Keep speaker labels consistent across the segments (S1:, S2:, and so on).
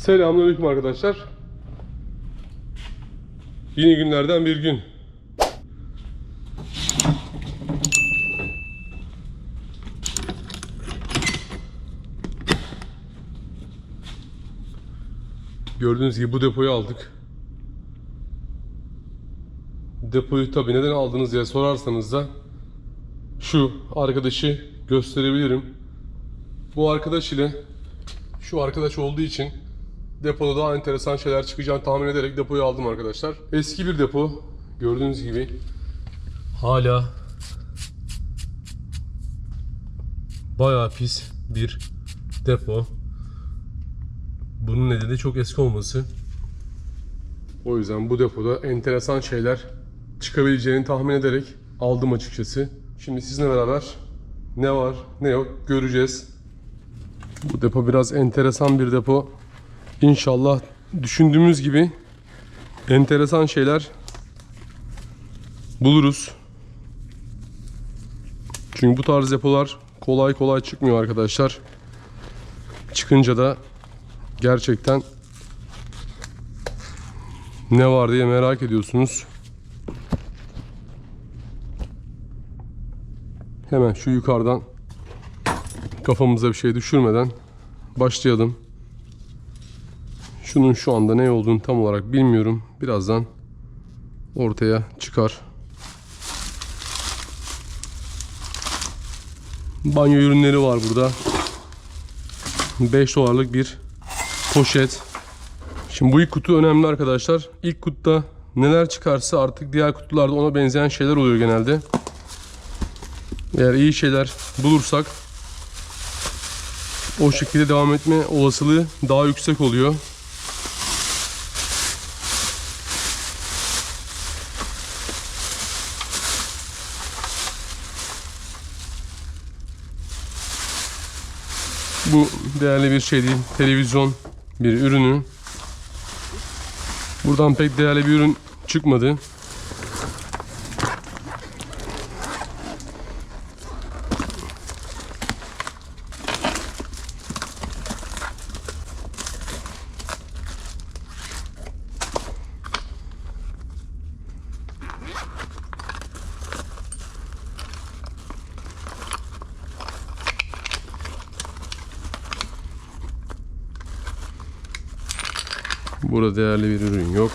S1: Selamünaleyküm arkadaşlar. Yeni günlerden bir gün. Gördüğünüz gibi bu depoyu aldık. Depoyu tabi neden aldınız diye sorarsanız da şu arkadaşı gösterebilirim. Bu arkadaş ile şu arkadaş olduğu için depoda daha enteresan şeyler çıkacağını tahmin ederek depoyu aldım arkadaşlar. Eski bir depo gördüğünüz gibi hala bayağı pis bir depo. Bunun nedeni çok eski olması. O yüzden bu depoda enteresan şeyler çıkabileceğini tahmin ederek aldım açıkçası. Şimdi sizinle beraber ne var ne yok göreceğiz. Bu depo biraz enteresan bir depo. İnşallah düşündüğümüz gibi enteresan şeyler buluruz. Çünkü bu tarz depolar kolay kolay çıkmıyor arkadaşlar. Çıkınca da gerçekten ne var diye merak ediyorsunuz. Hemen şu yukarıdan kafamıza bir şey düşürmeden başlayalım. Şunun şu anda ne olduğunu tam olarak bilmiyorum. Birazdan ortaya çıkar. Banyo ürünleri var burada. 5 dolarlık bir poşet. Şimdi bu ilk kutu önemli arkadaşlar. İlk kutuda neler çıkarsa artık diğer kutularda ona benzeyen şeyler oluyor genelde. Eğer iyi şeyler bulursak o şekilde devam etme olasılığı daha yüksek oluyor. Bu değerli bir şey değil. Televizyon bir ürünü. Buradan pek değerli bir ürün çıkmadı. Burada değerli bir ürün yok.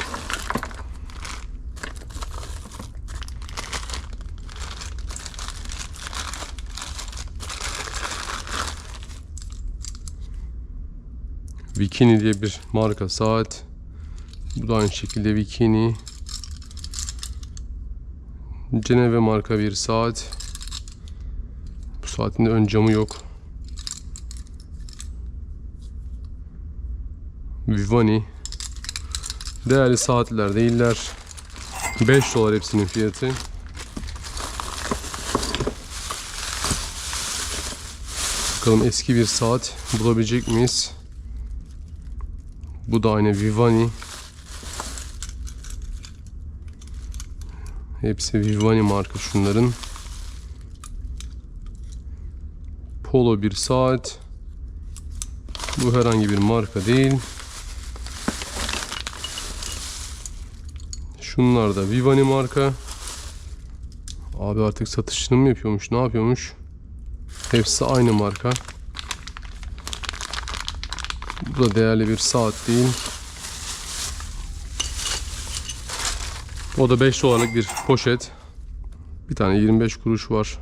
S1: Bikini diye bir marka saat. Bu da aynı şekilde Bikini. Ceneve marka bir saat. Bu saatin de ön camı yok. Vivani. Değerli saatler değiller. 5 dolar hepsinin fiyatı. Bakalım eski bir saat bulabilecek miyiz? Bu da aynı Vivani. Hepsi Vivani marka şunların. Polo bir saat. Bu herhangi bir marka değil. Şunlar da Vivani marka. Abi artık satışını mı yapıyormuş? Ne yapıyormuş? Hepsi aynı marka. Bu da değerli bir saat değil. O da 5 dolarlık bir poşet. Bir tane 25 kuruş var.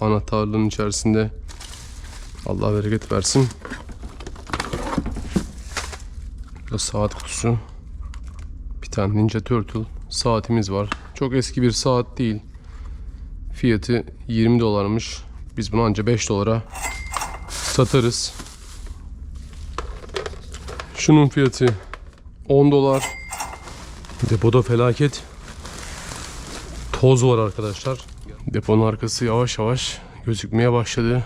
S1: Anahtarlığın içerisinde. Allah bereket versin. Bu da saat kutusu. Bir tane Ninja Turtle saatimiz var. Çok eski bir saat değil. Fiyatı 20 dolarmış. Biz bunu anca 5 dolara satarız. Şunun fiyatı 10 dolar. Depoda felaket toz var arkadaşlar. Deponun arkası yavaş yavaş gözükmeye başladı.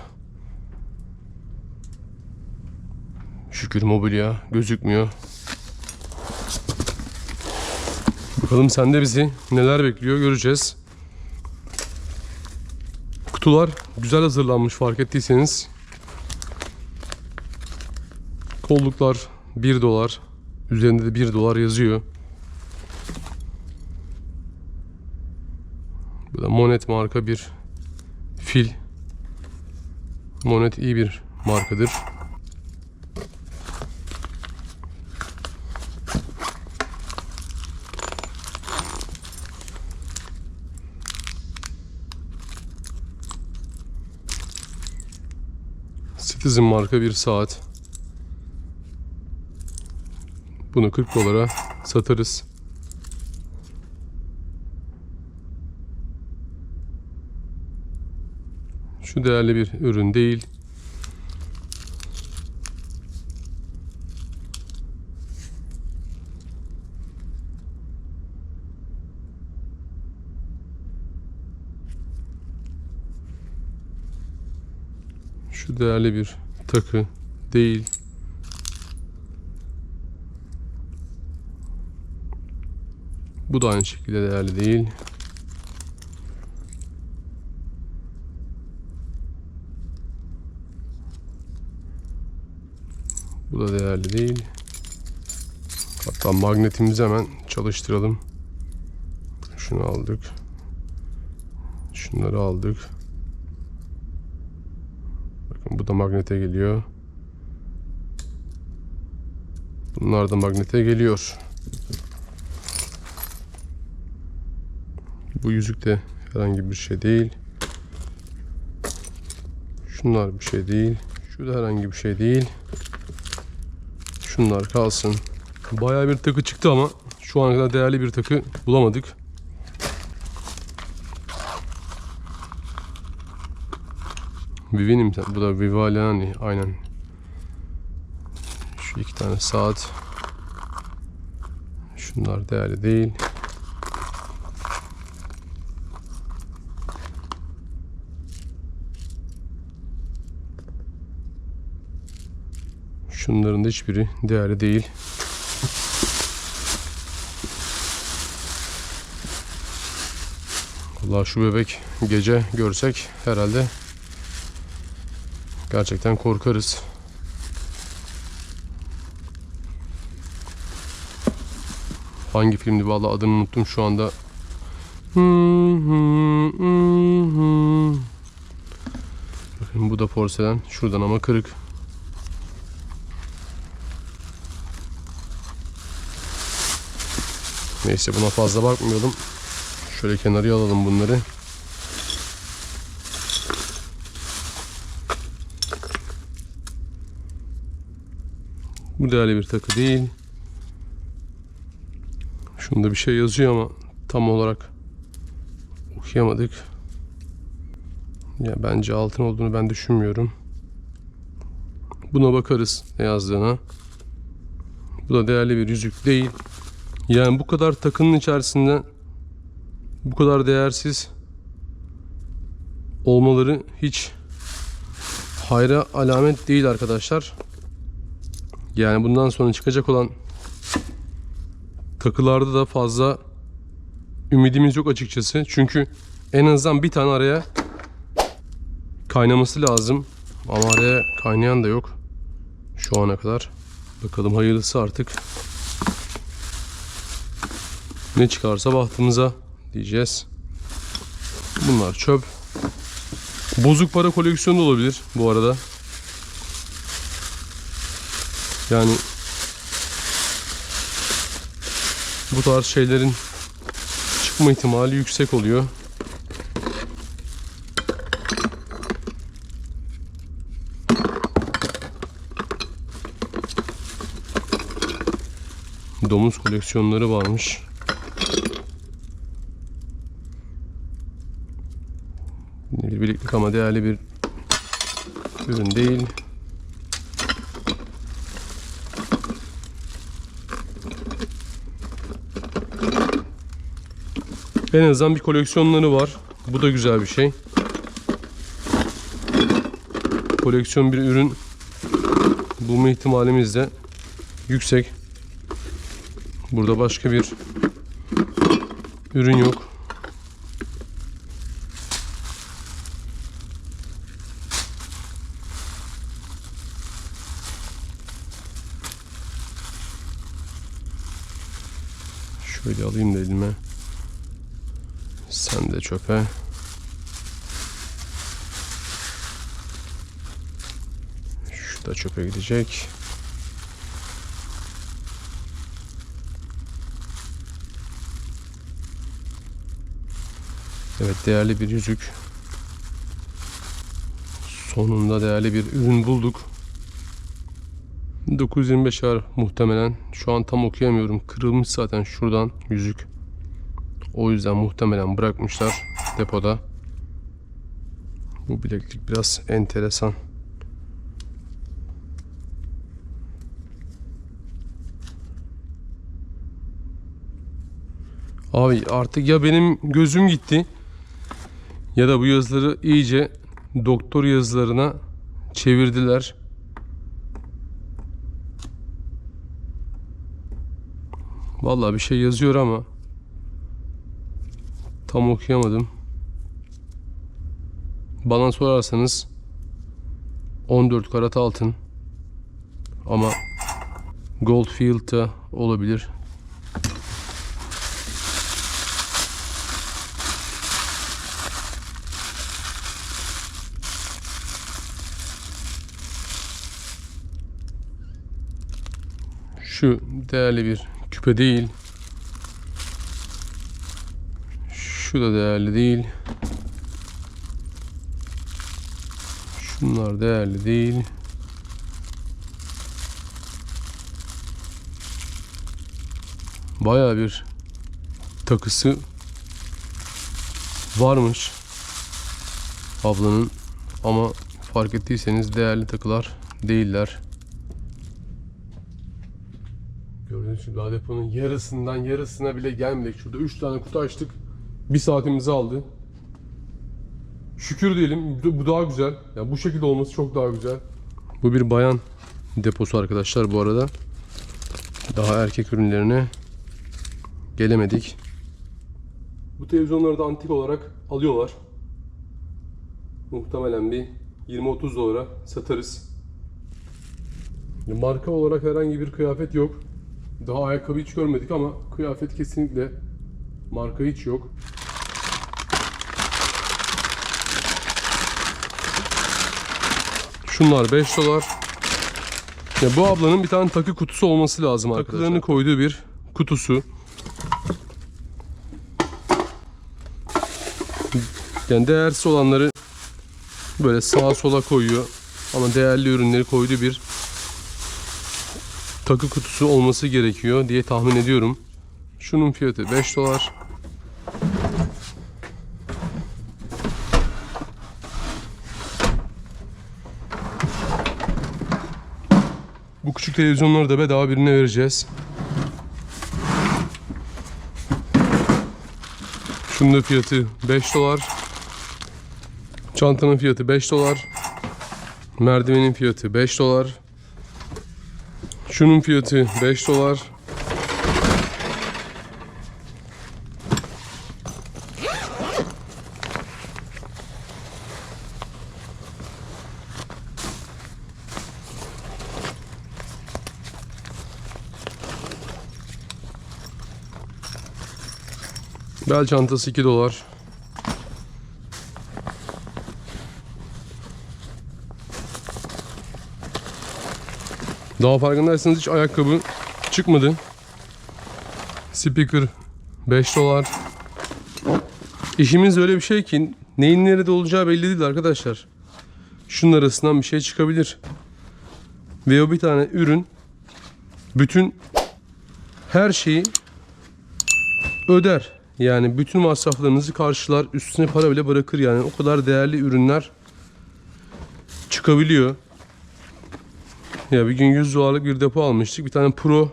S1: Şükür mobilya gözükmüyor. Bakalım sende bizi neler bekliyor göreceğiz. Kutular güzel hazırlanmış fark ettiyseniz. Kolluklar 1 dolar. Üzerinde de 1 dolar yazıyor. Bu da Monet marka bir fil. Monet iyi bir markadır. Citizen marka bir saat. Bunu 40 dolara satarız. Şu değerli bir ürün değil. Şu değerli bir takı değil. Bu da aynı şekilde değerli değil. Bu da değerli değil. Hatta magnetimizi hemen çalıştıralım. Şunu aldık. Şunları aldık. Bakın bu da magnete geliyor. Bunlar da magnete geliyor. Bu yüzük de herhangi bir şey değil. Şunlar bir şey değil. Şu da herhangi bir şey değil. Şunlar kalsın. Bayağı bir takı çıktı ama şu ana kadar değerli bir takı bulamadık. Vivinim bu da Vivaliani aynen. Şu iki tane saat. Şunlar değerli değil. Şunların da hiçbiri değerli değil. Allah şu bebek gece görsek herhalde gerçekten korkarız. Hangi filmdi vallahi adını unuttum şu anda. Bakın bu da porselen. Şuradan ama kırık. Neyse buna fazla bakmayalım. Şöyle kenarıya alalım bunları. Bu değerli bir takı değil. Şunda bir şey yazıyor ama tam olarak okuyamadık. Ya bence altın olduğunu ben düşünmüyorum. Buna bakarız ne yazdığına. Bu da değerli bir yüzük değil. Yani bu kadar takının içerisinde bu kadar değersiz olmaları hiç hayra alamet değil arkadaşlar. Yani bundan sonra çıkacak olan takılarda da fazla ümidimiz yok açıkçası. Çünkü en azından bir tane araya kaynaması lazım. Ama araya kaynayan da yok. Şu ana kadar. Bakalım hayırlısı artık. Ne çıkarsa bahtımıza diyeceğiz. Bunlar çöp. Bozuk para koleksiyonu da olabilir bu arada. Yani bu tarz şeylerin çıkma ihtimali yüksek oluyor. Domuz koleksiyonları varmış. Bir birliklik ama değerli bir ürün değil. En azından bir koleksiyonları var. Bu da güzel bir şey. Koleksiyon bir ürün bulma ihtimalimiz de yüksek. Burada başka bir ürün yok. Şöyle alayım da elime. Sen de çöpe. Şu da çöpe gidecek. Evet değerli bir yüzük. Sonunda değerli bir ürün bulduk. 925 ar muhtemelen. Şu an tam okuyamıyorum. Kırılmış zaten şuradan yüzük. O yüzden muhtemelen bırakmışlar depoda. Bu bileklik biraz enteresan. Abi artık ya benim gözüm gitti ya da bu yazıları iyice doktor yazılarına çevirdiler. Vallahi bir şey yazıyor ama tam okuyamadım. Bana sorarsanız 14 karat altın ama Goldfield da olabilir. Şu değerli bir küpe değil. Şu da değerli değil. Şunlar değerli değil. Baya bir takısı varmış ablanın ama fark ettiyseniz değerli takılar değiller. Gibi daha deponun yarısından yarısına bile gelmedik. Şurada 3 tane kutu açtık. Bir saatimizi aldı. Şükür diyelim. Bu daha güzel. Ya bu şekilde olması çok daha güzel. Bu bir bayan deposu arkadaşlar bu arada. Daha erkek ürünlerine gelemedik. Bu televizyonları da antik olarak alıyorlar. Muhtemelen bir 20-30 dolara satarız. Marka olarak herhangi bir kıyafet yok. Daha ayakkabı hiç görmedik ama kıyafet kesinlikle marka hiç yok. Şunlar 5 dolar. Ya bu ablanın bir tane takı kutusu olması lazım arkadaşlar. Takılarını koyduğu bir kutusu. Yani değersiz olanları böyle sağa sola koyuyor. Ama değerli ürünleri koyduğu bir takı kutusu olması gerekiyor diye tahmin ediyorum. Şunun fiyatı 5 dolar. Bu küçük televizyonları da bedava birine vereceğiz. Şunun da fiyatı 5 dolar. Çantanın fiyatı 5 dolar. Merdivenin fiyatı 5 dolar. Şunun fiyatı 5 dolar. Bel çantası 2 dolar. Daha farkındaysanız hiç ayakkabı çıkmadı. Speaker 5 dolar. İşimiz öyle bir şey ki neyin nerede olacağı belli değil arkadaşlar. Şunun arasından bir şey çıkabilir. Ve o bir tane ürün bütün her şeyi öder. Yani bütün masraflarınızı karşılar, üstüne para bile bırakır yani. O kadar değerli ürünler çıkabiliyor. Ya bir gün 100 dolarlık bir depo almıştık. Bir tane Pro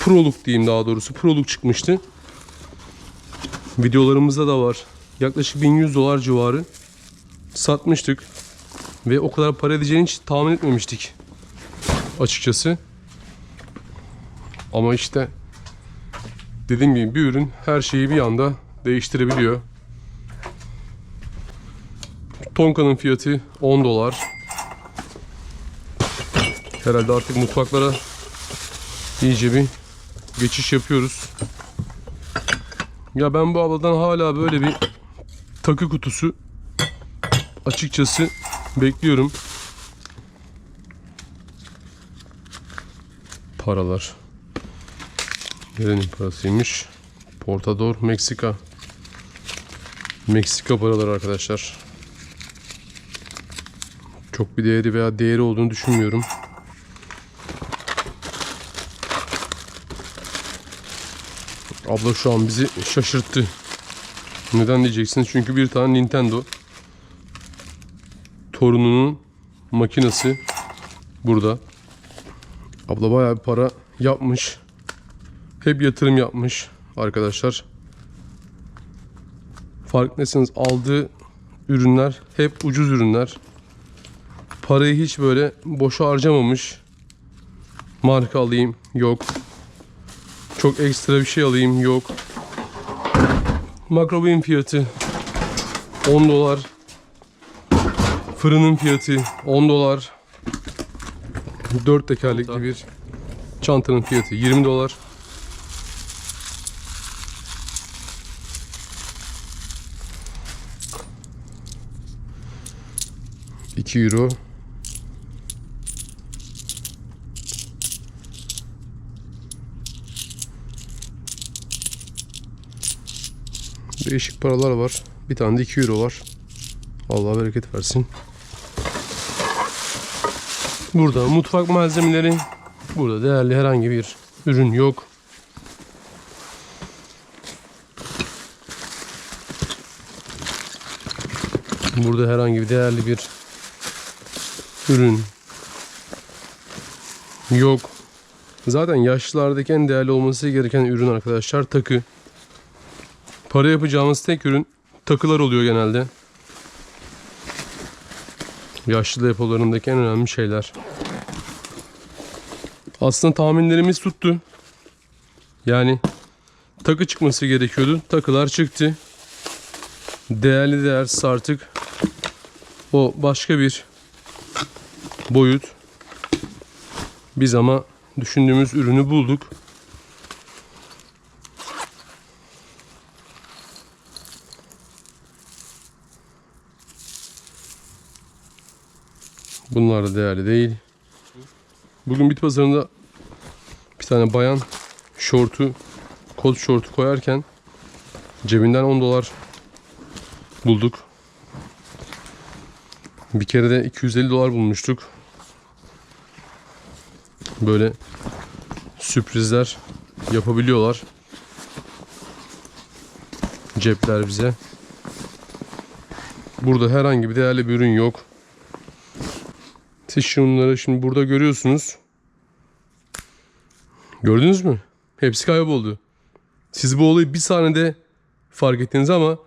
S1: Proluk diyeyim daha doğrusu. Proluk çıkmıştı. Videolarımızda da var. Yaklaşık 1100 dolar civarı satmıştık. Ve o kadar para edeceğini hiç tahmin etmemiştik. Açıkçası. Ama işte dediğim gibi bir ürün her şeyi bir anda değiştirebiliyor. Tonka'nın fiyatı 10 dolar. Herhalde artık mutfaklara iyice bir geçiş yapıyoruz. Ya ben bu abladan hala böyle bir takı kutusu açıkçası bekliyorum. Paralar. Nerenin parasıymış? Portador, Meksika. Meksika paraları arkadaşlar. Çok bir değeri veya değeri olduğunu düşünmüyorum. Abla şu an bizi şaşırttı. Neden diyeceksiniz? Çünkü bir tane Nintendo torununun makinesi burada. Abla bayağı bir para yapmış. Hep yatırım yapmış arkadaşlar. Farkındaysanız aldığı ürünler hep ucuz ürünler. Parayı hiç böyle boşa harcamamış. Marka alayım yok. Çok ekstra bir şey alayım yok. Makrobin fiyatı 10 dolar. Fırının fiyatı 10 dolar. 4 tekerlekli bir çantanın fiyatı 20 dolar. İki euro. Değişik paralar var. Bir tane de 2 euro var. Allah bereket versin. Burada mutfak malzemeleri. Burada değerli herhangi bir ürün yok. Burada herhangi bir değerli bir ürün yok. Zaten yaşlılardaki en değerli olması gereken ürün arkadaşlar takı. Para yapacağımız tek ürün takılar oluyor genelde. Yaşlı depolarındaki en önemli şeyler. Aslında tahminlerimiz tuttu. Yani takı çıkması gerekiyordu. Takılar çıktı. Değerli değersiz artık o başka bir boyut. Biz ama düşündüğümüz ürünü bulduk. Bunlar da değerli değil. Bugün bit pazarında bir tane bayan şortu, kot şortu koyarken cebinden 10 dolar bulduk. Bir kere de 250 dolar bulmuştuk. Böyle sürprizler yapabiliyorlar. Cepler bize. Burada herhangi bir değerli bir ürün yok. Siz şunları şimdi burada görüyorsunuz. Gördünüz mü? Hepsi kayboldu. Siz bu olayı bir saniyede fark ettiniz ama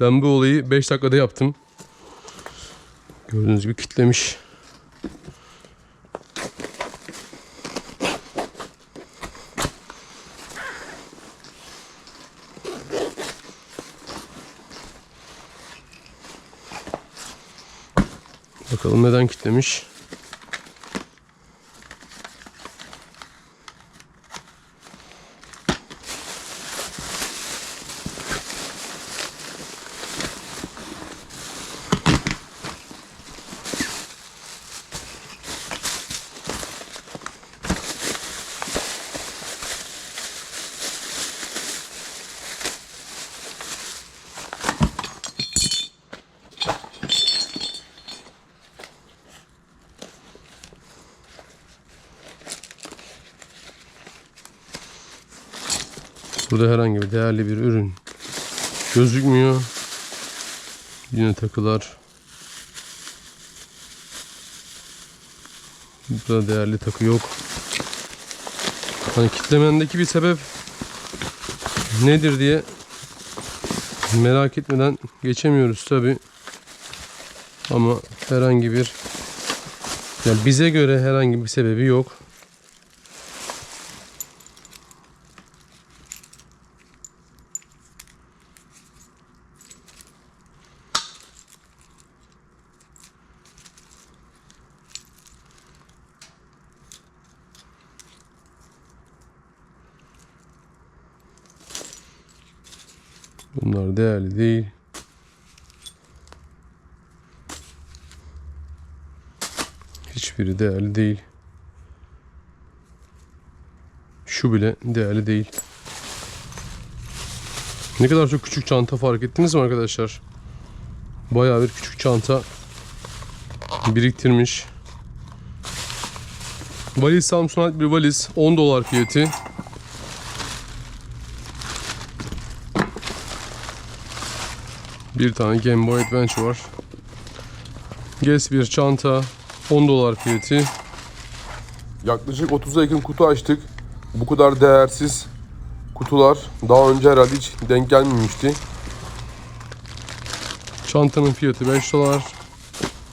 S1: ben bu olayı 5 dakikada yaptım. Gördüğünüz gibi kitlemiş. Bakalım neden kitlemiş. Burada herhangi bir değerli bir ürün gözükmüyor. Yine takılar. Burada değerli takı yok. Hani kitlemendeki bir sebep nedir diye merak etmeden geçemiyoruz tabi. Ama herhangi bir yani bize göre herhangi bir sebebi yok. Bunlar değerli değil. Hiçbiri değerli değil. Şu bile değerli değil. Ne kadar çok küçük çanta fark ettiniz mi arkadaşlar? Bayağı bir küçük çanta biriktirmiş. Valiz Samsung bir valiz 10 dolar fiyatı. Bir tane Game Boy Advance var. Guess bir çanta 10 dolar fiyatı. Yaklaşık 30'a yakın kutu açtık. Bu kadar değersiz kutular daha önce herhalde hiç denk gelmemişti. Çantanın fiyatı 5 dolar.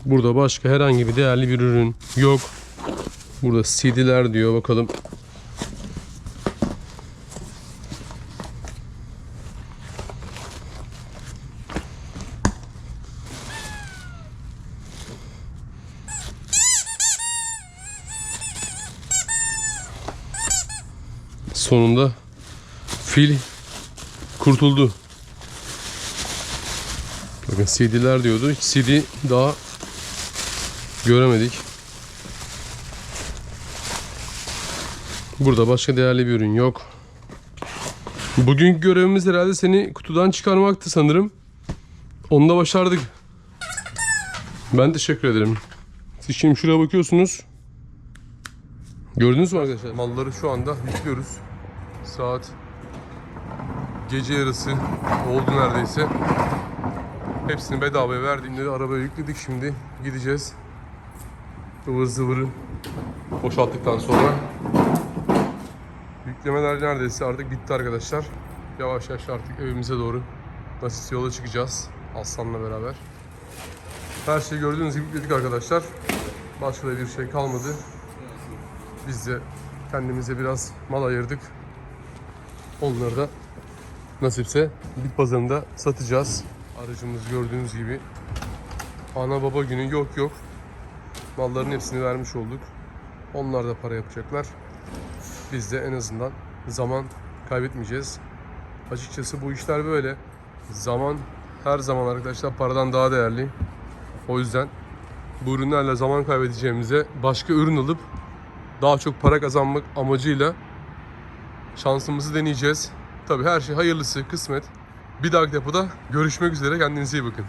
S1: Burada başka herhangi bir değerli bir ürün yok. Burada CD'ler diyor bakalım. Sonunda fil kurtuldu. Bakın CD'ler diyordu. Hiç CD daha göremedik. Burada başka değerli bir ürün yok. Bugünkü görevimiz herhalde seni kutudan çıkarmaktı sanırım. Onu da başardık. Ben teşekkür ederim. Siz şimdi şuraya bakıyorsunuz. Gördünüz mü arkadaşlar? Malları şu anda yüklüyoruz. Saat gece yarısı oldu neredeyse. Hepsini bedavaya verdiğinde de arabaya yükledik şimdi. Gideceğiz. Ivır zıvırı boşalttıktan sonra. Yüklemeler neredeyse artık bitti arkadaşlar. Yavaş yavaş artık evimize doğru nasıl yola çıkacağız. Aslan'la beraber. Her şeyi gördüğünüz gibi yükledik arkadaşlar. Başka da bir şey kalmadı. Biz de kendimize biraz mal ayırdık. Onları da nasipse bit pazarında satacağız. Aracımız gördüğünüz gibi ana baba günü yok yok. Malların hepsini vermiş olduk. Onlar da para yapacaklar. Biz de en azından zaman kaybetmeyeceğiz. Açıkçası bu işler böyle. Zaman her zaman arkadaşlar paradan daha değerli. O yüzden bu ürünlerle zaman kaybedeceğimize başka ürün alıp daha çok para kazanmak amacıyla şansımızı deneyeceğiz. Tabi her şey hayırlısı, kısmet. Bir dahaki depoda görüşmek üzere. Kendinize iyi bakın.